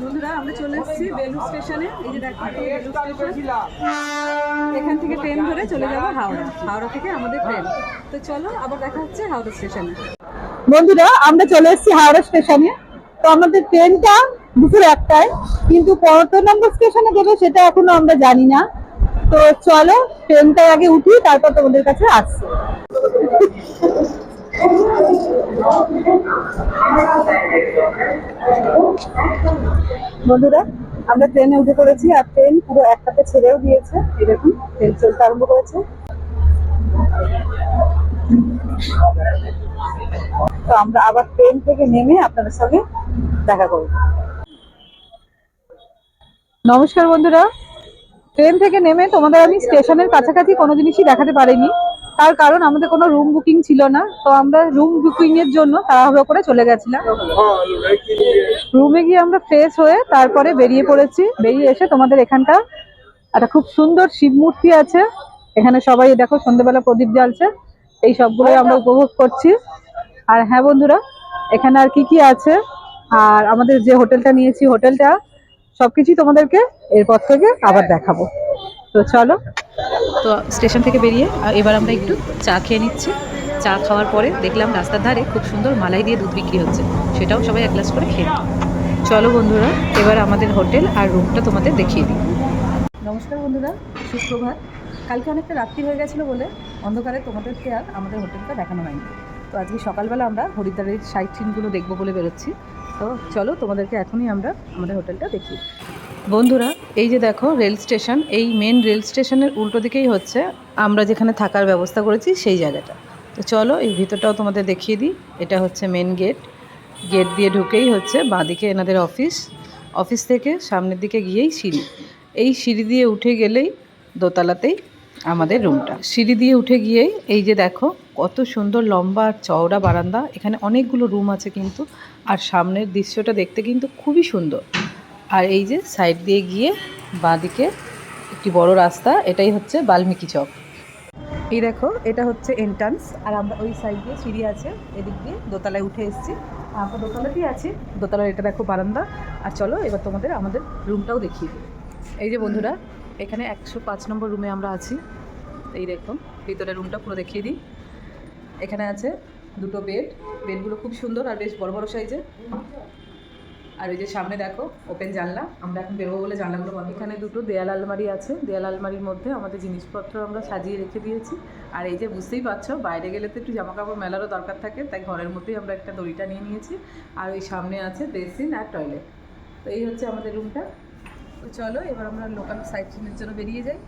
বন্ধুরা আমরা চলে এসেছি বেলুর স্টেশনে। এই যে দেখো এখান থেকে ট্রেন ধরে চলে যাব হাওড়া। হাওড়া থেকে আমাদের ট্রেন। তো চলো আবার দেখা হচ্ছে হাওড়া স্টেশনে। বন্ধুরা আমরা চলে এসেছি হাওড়া স্টেশনে। তো আমাদের ট্রেনটা দুপুর একটায় কিন্তু কত নম্বর স্টেশনে দেবে সেটা এখনও আমরা জানি না। তো চলো ট্রেনটার আগে উঠি তারপর তোমাদের কাছে আসছি। বন্ধুরা, আমরা ট্রেনে উঠে পড়েছি আর ট্রেন পুরো একটাতে ছেড়েও দিয়েছে। এরকম ট্রেন চলতে আরম্ভ করেছে। তো আমরা আবার ট্রেন থেকে নেমে আপনাদের সঙ্গে দেখা করব। নমস্কার বন্ধুরা। ট্রেন থেকে নেমে তোমাদের আমি স্টেশনের কাছাকাছি কোনো জিনিসই দেখাতে পারিনি। তার কারণ আমাদের কোনো রুম বুকিং ছিল না, তো আমরা রুম বুকিং এর জন্য তাড়াহুড়ো করে চলে গেছিলাম। রুমে গিয়ে আমরা ফ্রেশ হয়ে তারপরে বেরিয়ে পড়েছি। বেরিয়ে এসে তোমাদের এখানটা একটা খুব সুন্দর শিব মূর্তি আছে। এখানে সবাই দেখো সন্ধ্যেবেলা প্রদীপ জ্বালছে। এই সবগুলোই আমরা উপভোগ করছি। আর হ্যাঁ বন্ধুরা, এখানে আর কি কি আছে? আর আমাদের যে হোটেলটা নিয়েছি, হোটেলটা সবকিছুই তোমাদেরকে এরপর থেকে আবার দেখাবো। তো চলো তো স্টেশন থেকে বেরিয়ে এবার আমরা একটু চা খেয়ে নিচ্ছি। চা খাওয়ার পরে দেখলাম রাস্তার ধারে খুব সুন্দর মালাই দিয়ে দুধ বিক্রি হচ্ছে। সেটাও সবাই এক গ্লাস করে খেয়ে। চলো বন্ধুরা, এবার আমাদের হোটেল আর রুমটা তোমাদের দেখিয়ে দিই। নমস্কার বন্ধুরা, সুপ্রভাত। কালকে অনেকটা রাত্রি হয়ে গেছিল বলে অন্ধকারে তোমাদেরকে আর আমাদের হোটেলটা দেখানো হয়নি। তো আজকে সকালবেলা আমরা হরিদ্বারের সাইট সিনগুলো দেখব বলে বেরোচ্ছি। তো চলো তোমাদেরকে এখনই আমরা আমাদের হোটেলটা দেখি বন্ধুরা, এই যে দেখো, রেল স্টেশন, এই মেন রেল স্টেশনের উল্টো দিকেই হচ্ছে আমরা যেখানে থাকার ব্যবস্থা করেছি সেই জায়গাটা। তো চলো, এই ভিতরটাও তোমাদের দেখিয়ে দিই, এটা হচ্ছে মেন গেট গেট দিয়ে ঢুকেই হচ্ছে বাঁদিকে এনাদের অফিস অফিস থেকে সামনের দিকে গিয়েই সিঁড়ি। এই সিঁড়ি দিয়ে উঠে গেলেই দোতলাতেই আমাদের রুমটা সিঁড়ি দিয়ে উঠে গিয়েই এই যে দেখো, কত সুন্দর লম্বা আর চওড়া বারান্দা। এখানে অনেকগুলো রুম আছে কিন্তু, আর সামনের দৃশ্যটা দেখতে কিন্তু খুবই সুন্দর। আর এই যে সাইড দিয়ে গিয়ে বাঁদিকে একটি বড় রাস্তা, এটাই হচ্ছে বাল্মীকি চক। এই দেখো, এটা হচ্ছে এন্ট্রান্স আর আমরা ওই সাইড দিয়ে সিঁড়ি আছে, এদিক দিয়ে দোতলায় উঠে এসেছি। আমরা দোতলাতেই আছি, দোতলার এটা দেখো বারান্দা। আর চলো, এবার তোমাদের আমাদের রুমটাও দেখিয়ে এই যে বন্ধুরা, এখানে একশো পাঁচ নম্বর রুমে আমরা আছি। এই দেখো ভিতরে রুমটা পুরো দেখিয়ে দিই। এখানে আছে দুটো বেড বেডগুলো খুব সুন্দর আর বেশ বড় বড় সাইজের আর এই যে সামনে দেখো ওপেন জানলা। আমরা এখন বেরোবো বলে জানলাগুলো বন্ধ। এখানে দুটো দেয়াল আলমারি আছে। দেয়াল আলমারির মধ্যে আমাদের জিনিসপত্র আমরা সাজিয়ে রেখে দিয়েছি। আর এই যে বুঝতেই পারছ, বাইরে গেলে তো একটু জামা কাপড় মেলারও দরকার থাকে, তাই ঘরের মধ্যেই আমরা একটা দড়িটা নিয়ে নিয়েছি। আর ওই সামনে আছে বেসিন আর টয়লেট। তো এই হচ্ছে আমাদের রুমটা তো চলো, এবার আমরা লোকাল সাইট সিনের জন্য বেরিয়ে যাই।